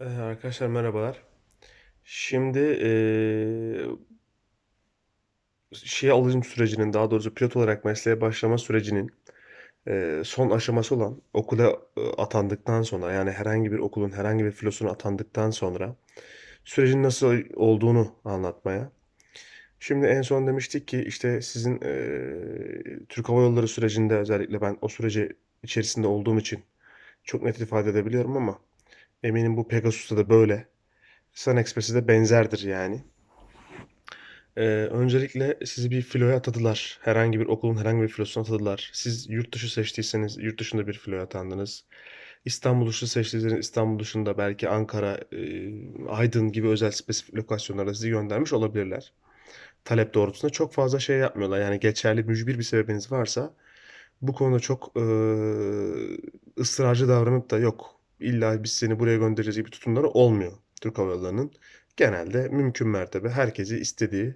Ee, arkadaşlar merhabalar. Şimdi eee şeye alışım sürecinin daha doğrusu pilot olarak mesleğe başlama sürecinin eee, son aşaması olan okula e, atandıktan sonra yani herhangi bir okulun herhangi bir filosuna atandıktan sonra sürecin nasıl olduğunu anlatmaya. Şimdi en son demiştik ki işte sizin eee, Türk Hava Yolları sürecinde özellikle ben o süreci içerisinde olduğum için çok net ifade edebiliyorum ama eminim bu Pegasus'ta da böyle. Sun Express'e de benzerdir yani. Ee, öncelikle sizi bir filoya atadılar. Herhangi bir okulun herhangi bir filosuna atadılar. Siz yurt dışı seçtiyseniz yurt dışında bir filoya atandınız. İstanbul dışı seçtiyseniz İstanbul dışında belki Ankara, e, Aydın gibi özel spesifik lokasyonlara sizi göndermiş olabilirler. Talep doğrultusunda çok fazla şey yapmıyorlar. Yani geçerli mücbir bir sebebiniz varsa bu konuda çok e, ısrarcı davranıp da yok illa biz seni buraya göndereceğiz gibi tutumları olmuyor Türk Hava Yolları'nın. Genelde mümkün mertebe herkesi istediği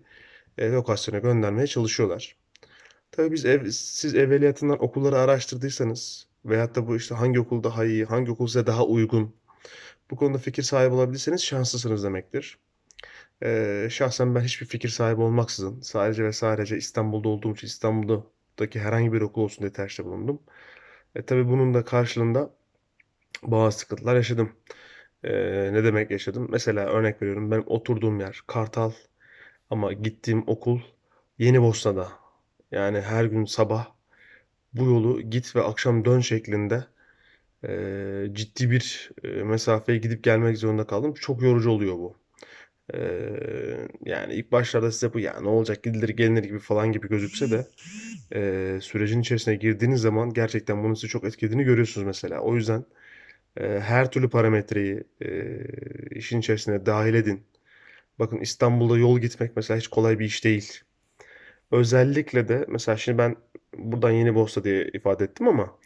e, lokasyona göndermeye çalışıyorlar. Tabii biz ev, siz evveliyatından okulları araştırdıysanız veyahut da bu işte hangi okul daha iyi, hangi okul size daha uygun bu konuda fikir sahibi olabilirseniz şanslısınız demektir. Ee, şahsen ben hiçbir fikir sahibi olmaksızın sadece ve sadece İstanbul'da olduğum için İstanbul'daki herhangi bir okul olsun diye tercihte bulundum. E, tabii bunun da karşılığında bazı sıkıntılar yaşadım. Ee, ne demek yaşadım? Mesela örnek veriyorum benim oturduğum yer Kartal ama gittiğim okul Yenibosna'da. Yani her gün sabah bu yolu git ve akşam dön şeklinde e, ciddi bir e, mesafeye gidip gelmek zorunda kaldım. Çok yorucu oluyor bu. E, yani ilk başlarda size bu ya ne olacak gidilir gelinir gibi falan gibi gözükse de e, sürecin içerisine girdiğiniz zaman gerçekten bunun sizi çok etkilediğini görüyorsunuz mesela. O yüzden e, her türlü parametreyi e, işin içerisine dahil edin. Bakın İstanbul'da yol gitmek mesela hiç kolay bir iş değil. Özellikle de mesela şimdi ben buradan Yeni Bosna diye ifade ettim ama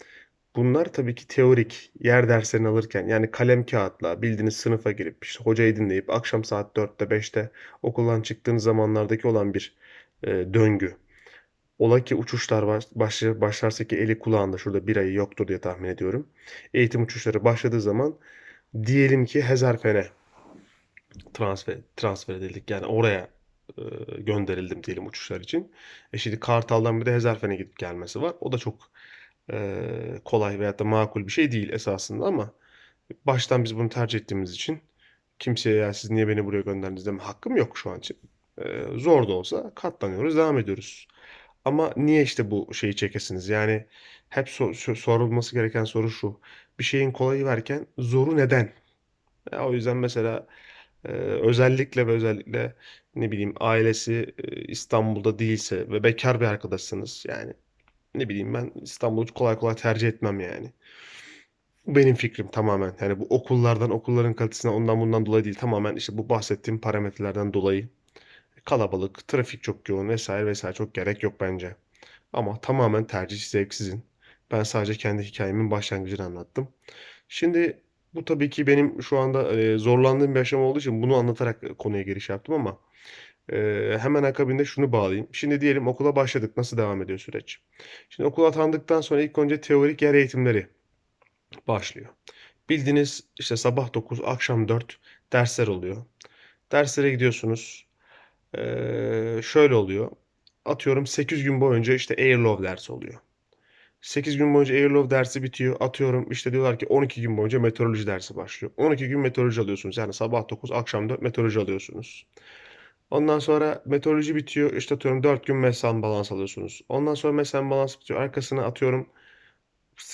bunlar tabii ki teorik yer derslerini alırken yani kalem kağıtla bildiğiniz sınıfa girip işte hocayı dinleyip akşam saat 4'te 5'te okuldan çıktığınız zamanlardaki olan bir e, döngü. Ola ki uçuşlar baş, başlar, başlarsa ki eli kulağında şurada bir ayı yoktur diye tahmin ediyorum. Eğitim uçuşları başladığı zaman diyelim ki Hezarfen'e transfer transfer edildik. Yani oraya e, gönderildim diyelim uçuşlar için. E şimdi Kartal'dan bir de Hezarfen'e gidip gelmesi var. O da çok e, kolay veyahut da makul bir şey değil esasında ama baştan biz bunu tercih ettiğimiz için kimseye ya siz niye beni buraya gönderdiniz deme hakkım yok şu an için. E, zor da olsa katlanıyoruz, devam ediyoruz. Ama niye işte bu şeyi çekesiniz? Yani hep so- sorulması gereken soru şu. Bir şeyin kolayı varken zoru neden? Ya o yüzden mesela ee, özellikle ve özellikle ne bileyim ailesi e, İstanbul'da değilse ve bekar bir arkadaşsınız yani ne bileyim ben İstanbul'u kolay kolay tercih etmem yani. Bu benim fikrim tamamen. Yani bu okullardan, okulların kalitesine ondan bundan dolayı değil. Tamamen işte bu bahsettiğim parametrelerden dolayı. Kalabalık, trafik çok yoğun vesaire vesaire çok gerek yok bence. Ama tamamen tercih zevk sizin. Ben sadece kendi hikayemin başlangıcını anlattım. Şimdi bu tabii ki benim şu anda e, zorlandığım bir aşama olduğu için bunu anlatarak konuya giriş yaptım ama e, hemen akabinde şunu bağlayayım. Şimdi diyelim okula başladık. Nasıl devam ediyor süreç? Şimdi okula atandıktan sonra ilk önce teorik yer eğitimleri başlıyor. Bildiğiniz işte sabah 9, akşam 4 dersler oluyor. Derslere gidiyorsunuz. Ee, şöyle oluyor. Atıyorum 8 gün boyunca işte Airlove dersi oluyor. 8 gün boyunca Airlove dersi bitiyor. Atıyorum işte diyorlar ki 12 gün boyunca meteoroloji dersi başlıyor. 12 gün meteoroloji alıyorsunuz. Yani sabah 9, akşam 4 meteoroloji alıyorsunuz. Ondan sonra meteoroloji bitiyor. İşte atıyorum 4 gün mesan balans alıyorsunuz. Ondan sonra mesan balans bitiyor. Arkasına atıyorum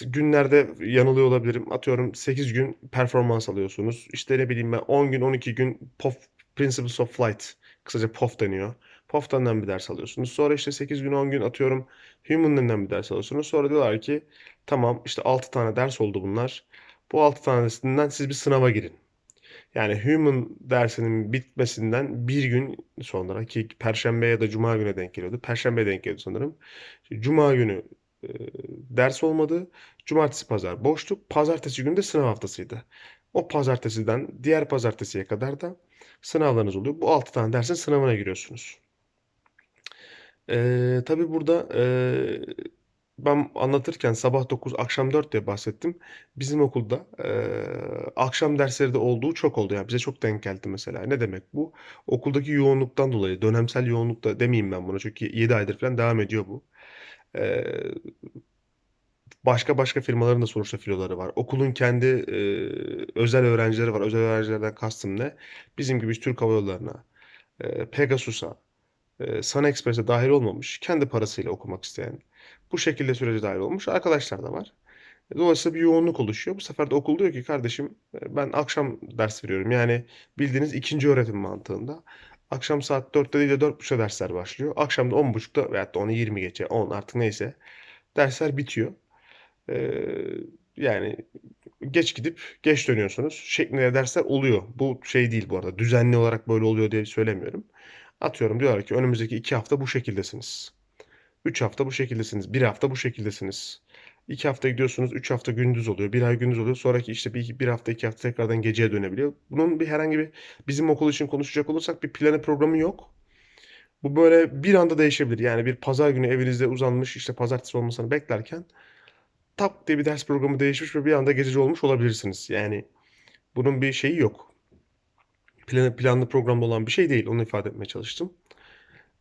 günlerde yanılıyor olabilirim. Atıyorum 8 gün performans alıyorsunuz. İşte ne bileyim ben 10 gün 12 gün POF Principles of Flight kısaca POF deniyor. POF'tan bir ders alıyorsunuz. Sonra işte 8 gün 10 gün atıyorum Human'dan bir ders alıyorsunuz. Sonra diyorlar ki tamam işte 6 tane ders oldu bunlar. Bu 6 tanesinden siz bir sınava girin. Yani Human dersinin bitmesinden bir gün sonra ki Perşembe ya da Cuma güne denk geliyordu. Perşembe denk geliyordu sanırım. Cuma günü e, ders olmadı. Cumartesi, pazar boşluk. Pazartesi günü de sınav haftasıydı. O pazartesiden diğer pazartesiye kadar da sınavlarınız oluyor. Bu 6 tane dersin sınavına giriyorsunuz. Ee, tabii burada e, ben anlatırken sabah 9 akşam 4 diye bahsettim. Bizim okulda e, akşam dersleri de olduğu çok oldu. Yani bize çok denk geldi mesela. Ne demek bu? Okuldaki yoğunluktan dolayı, dönemsel yoğunluk da demeyeyim ben buna çünkü 7 aydır falan devam ediyor bu. Eee, başka başka firmaların da sonuçta filoları var. Okulun kendi eee, özel öğrencileri var. Özel öğrencilerden kastım ne? Bizim gibi Türk Hava Yolları'na, eee, Pegasus'a, eee, Sun Express'e dahil olmamış, kendi parasıyla okumak isteyen, bu şekilde sürece dahil olmuş arkadaşlar da var. Dolayısıyla bir yoğunluk oluşuyor. Bu sefer de okul diyor ki kardeşim e, ben akşam ders veriyorum. Yani bildiğiniz ikinci öğretim mantığında. Akşam saat 4'te değil de 4.30'da dersler başlıyor. Akşam da 10.30'da veyahut da 10'u 20 geçe 10 artık neyse dersler bitiyor. Ee, yani geç gidip geç dönüyorsunuz şeklinde dersler oluyor. Bu şey değil bu arada düzenli olarak böyle oluyor diye söylemiyorum. Atıyorum diyorlar ki önümüzdeki 2 hafta bu şekildesiniz. 3 hafta bu şekildesiniz. 1 hafta bu şekildesiniz. 2 hafta gidiyorsunuz, 3 hafta gündüz oluyor, 1 ay gündüz oluyor. Sonraki işte bir, bir hafta, 2 hafta tekrardan geceye dönebiliyor. Bunun bir herhangi bir bizim okul için konuşacak olursak bir planı programı yok. Bu böyle bir anda değişebilir. Yani bir pazar günü evinizde uzanmış işte pazartesi olmasını beklerken tak diye bir ders programı değişmiş ve bir anda gececi olmuş olabilirsiniz. Yani bunun bir şeyi yok. Planı, planlı programlı olan bir şey değil. Onu ifade etmeye çalıştım.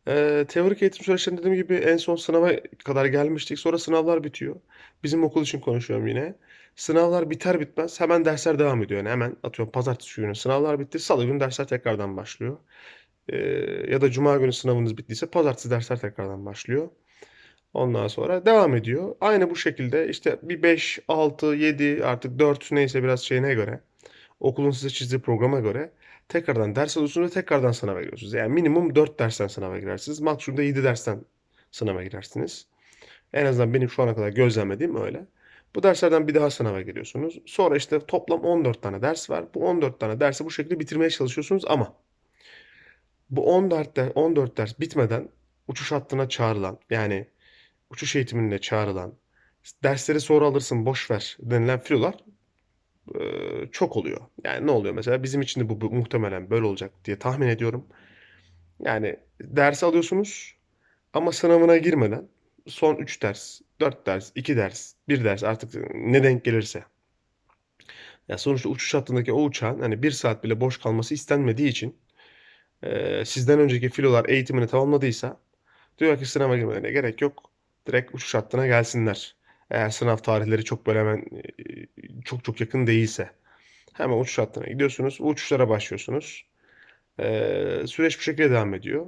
Ee, teorik eğitim süreçlerinde dediğim gibi en son sınava kadar gelmiştik. Sonra sınavlar bitiyor. Bizim okul için konuşuyorum yine. Sınavlar biter bitmez hemen dersler devam ediyor. Yani hemen atıyorum pazartesi günü sınavlar bitti. Salı günü dersler tekrardan başlıyor. Ee, ya da cuma günü sınavınız bittiyse pazartesi dersler tekrardan başlıyor. Ondan sonra devam ediyor. Aynı bu şekilde işte bir 5, 6, 7 artık 4 neyse biraz şeyine göre okulun size çizdiği programa göre tekrardan ders alıyorsunuz ve tekrardan sınava giriyorsunuz. Yani minimum 4 dersten sınava girersiniz. Maksimum da 7 dersten sınava girersiniz. En azından benim şu ana kadar gözlemlediğim öyle. Bu derslerden bir daha sınava giriyorsunuz. Sonra işte toplam 14 tane ders var. Bu 14 tane dersi bu şekilde bitirmeye çalışıyorsunuz ama bu 14 ders, 14 ders bitmeden uçuş hattına çağrılan yani uçuş eğitimine çağrılan dersleri sonra alırsın boş ver denilen filolar e, çok oluyor. Yani ne oluyor mesela bizim için de bu, bu muhtemelen böyle olacak diye tahmin ediyorum. Yani ders alıyorsunuz ama sınavına girmeden son 3 ders, 4 ders, 2 ders, 1 ders artık ne denk gelirse. Ya sonuçta uçuş hattındaki o uçağın hani 1 saat bile boş kalması istenmediği için e, sizden önceki filolar eğitimini tamamladıysa diyor ki sınava girmelerine gerek yok. Direkt uçuş hattına gelsinler. Eğer sınav tarihleri çok böyle hemen e, çok çok yakın değilse. Hemen uçuş hattına gidiyorsunuz. Uçuşlara başlıyorsunuz. Ee, süreç bu şekilde devam ediyor.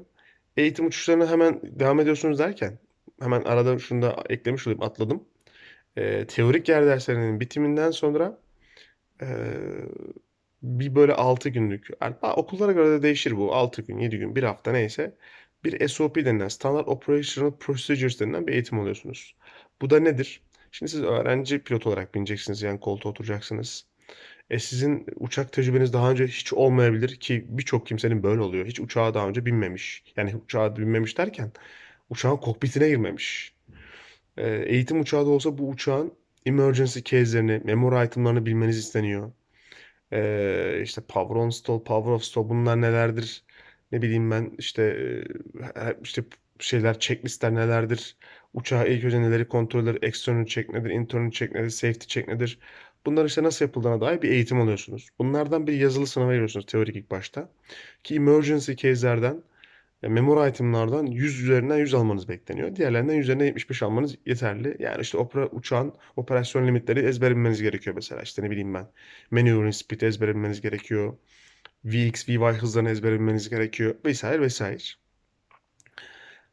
Eğitim uçuşlarına hemen devam ediyorsunuz derken hemen arada şunu da eklemiş olayım atladım. Ee, teorik yer derslerinin bitiminden sonra e, bir böyle 6 günlük ha, okullara göre de değişir bu 6 gün 7 gün bir hafta neyse bir SOP denilen Standard Operational Procedures denilen bir eğitim alıyorsunuz. Bu da nedir? Şimdi siz öğrenci pilot olarak bineceksiniz yani koltuğa oturacaksınız. E sizin uçak tecrübeniz daha önce hiç olmayabilir ki birçok kimsenin böyle oluyor. Hiç uçağa daha önce binmemiş. Yani uçağa binmemiş derken uçağın kokpitine girmemiş. E, eğitim uçağı da olsa bu uçağın emergency case'lerini, memory item'larını bilmeniz isteniyor. E, işte power on stall, power off stall bunlar nelerdir? Ne bileyim ben işte işte şeyler checklistler nelerdir? Uçağa ilk önce neleri kontrol eder? External check nedir? Internal check nedir? Safety check nedir? Bunlar işte nasıl yapıldığına dair bir eğitim alıyorsunuz. Bunlardan bir yazılı sınava giriyorsunuz teorik ilk başta. Ki emergency case'lerden, e, memory item'lardan 100 üzerinden 100 almanız bekleniyor. Diğerlerinden üzerinden 75 almanız yeterli. Yani işte opera, uçağın operasyon limitleri ezber bilmeniz gerekiyor mesela. İşte ne bileyim ben. Maneuvering speed ezber bilmeniz gerekiyor. VX, VY hızlarını ezber bilmeniz gerekiyor. Vesaire vesaire.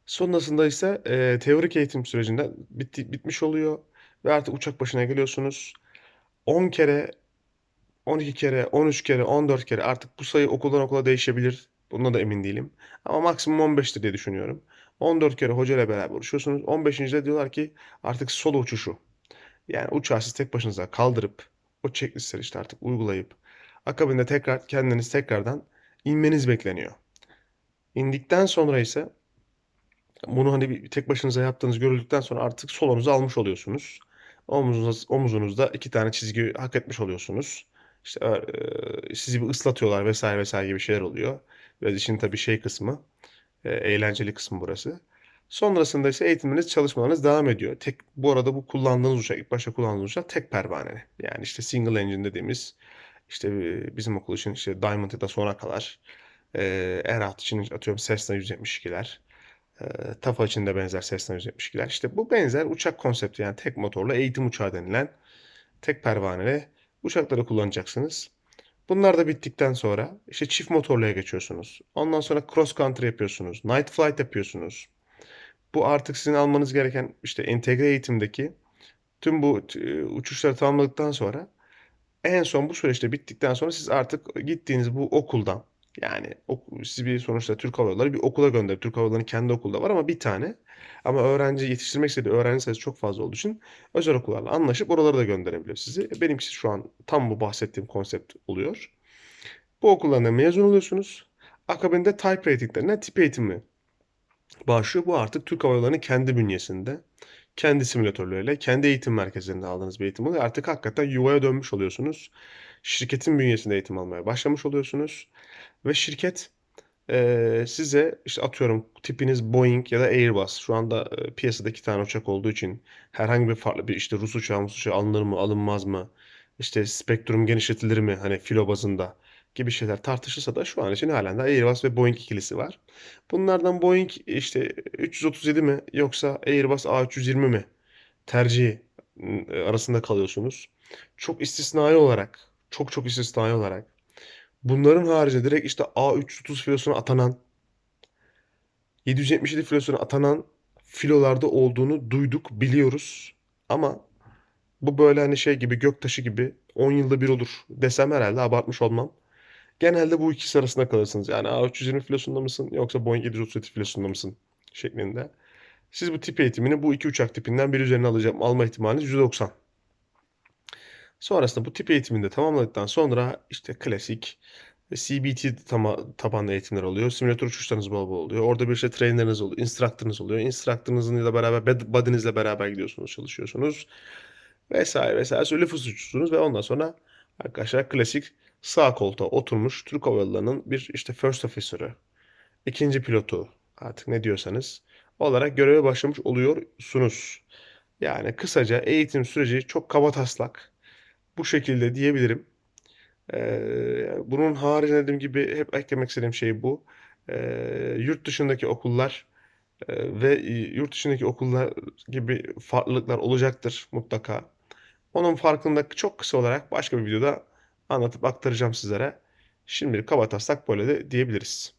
Sonrasında ise e, teorik eğitim sürecinde bitti, bitmiş oluyor. Ve artık uçak başına geliyorsunuz. 10 kere, 12 kere, 13 kere, 14 kere artık bu sayı okuldan okula değişebilir. Buna da emin değilim. Ama maksimum 15'tir diye düşünüyorum. 14 kere hoca ile beraber uçuyorsunuz. 15. de diyorlar ki artık solo uçuşu. Yani uçağı siz tek başınıza kaldırıp o checklistleri işte artık uygulayıp akabinde tekrar kendiniz tekrardan inmeniz bekleniyor. İndikten sonra ise bunu hani bir tek başınıza yaptığınız görüldükten sonra artık solonuzu almış oluyorsunuz. Omuzunuzda, omuzunuzda iki tane çizgi hak etmiş oluyorsunuz. İşte e, sizi bir ıslatıyorlar vesaire vesaire gibi şeyler oluyor. Biraz işin tabii şey kısmı, e, eğlenceli kısmı burası. Sonrasında ise eğitiminiz, çalışmalarınız devam ediyor. Tek, bu arada bu kullandığınız uçak, ilk başta kullandığınız uçak tek pervaneli. Yani işte single engine dediğimiz İşte, bizim okul için, işte, Diamond ya da Sonakalar, eee, Eraht için atıyorum Cessna 172'ler, eee, TAFA için de benzer Cessna 172'ler. İşte, bu benzer uçak konsepti, yani tek motorlu eğitim uçağı denilen tek pervaneli uçakları kullanacaksınız. Bunlar da bittikten sonra, işte, çift motorluya geçiyorsunuz. Ondan sonra cross country yapıyorsunuz, night flight yapıyorsunuz. Bu artık sizin almanız gereken, işte, entegre eğitimdeki tüm bu uçuşları tamamladıktan sonra en son bu süreçte bittikten sonra siz artık gittiğiniz bu okuldan, yani sizi bir sonuçta Türk Hava Yolları bir okula gönderiyor. Türk Hava Yolları'nın kendi okulu da var ama 1 tane. Ama öğrenci yetiştirmek istediği öğrenci sayısı çok fazla olduğu için özel okullarla anlaşıp oralara da gönderebiliyor sizi. Benimkisi şu an tam bu bahsettiğim konsept oluyor. Bu okullardan mezun oluyorsunuz. Akabinde type rating denilen tip eğitimi başlıyor. Bu artık Türk Hava Yolları'nın kendi bünyesinde, kendi simülatörleriyle, kendi eğitim merkezlerinde aldığınız bir eğitim oluyor. Artık hakikaten yuvaya dönmüş oluyorsunuz. Şirketin bünyesinde eğitim almaya başlamış oluyorsunuz ve şirket, eee, size, işte, atıyorum tipiniz Boeing ya da Airbus. Şu anda, eee, piyasada 2 tane uçak olduğu için herhangi bir farklı bir, işte, Rus uçağı, Mus uçağı alınır mı, alınmaz mı? İşte, spektrum genişletilir mi, hani, filo bazında gibi şeyler tartışılsa da şu an için hâlen daha Airbus ve Boeing ikilisi var. Bunlardan Boeing, işte, 337 mi yoksa Airbus A320 mi tercihi, ımm, arasında kalıyorsunuz. Çok istisnai olarak, çok çok istisnai olarak bunların haricinde direkt, işte, A330 filosuna atanan 777 filosuna atanan filolarda olduğunu duyduk, biliyoruz ama bu, böyle, hani, şey gibi, göktaşı gibi 10 yılda 1 olur desem herhâlde abartmış olmam. Genelde bu ikisi arasında kalırsınız. Yani A320 filosunda mısın yoksa Boeing 737 filosunda mısın şeklinde. Siz bu tip eğitimini bu 2 uçak tipinden biri üzerine alacağım alma ihtimaliniz %90. Sonrasında bu tip eğitimini de tamamladıktan sonra, işte, klasik CBT tama tabanlı eğitimler oluyor. Simülatör uçuşlarınız bol bol oluyor. Orada bir, işte, trainer'ınız oluyor, instructor'ınız oluyor. Instructor'ınızla beraber buddy'nizle beraber gidiyorsunuz, çalışıyorsunuz vs. Sonra nüfus uçuyorsunuz ve ondan sonra arkadaşlar klasik sağ koltuğa oturmuş Türk Hava Yolları'nın bir, işte, first officer'ı, 2. pilotu artık ne diyorsanız olarak göreve başlamış oluyorsunuz. Yani kısaca eğitim süreci çok kabataslak bu şekilde diyebilirim. Eee, bunun haricinde dediğim gibi hep eklemek istediğim şey bu. Eee, yurt dışındaki okullar, eee, ve, yurt dışındaki okullar gibi farklılıklar olacaktır mutlaka. Onun farkını da çok kısa olarak başka bir videoda anlatıp aktaracağım sizlere. Şimdilik kabataslak böyle de diyebiliriz.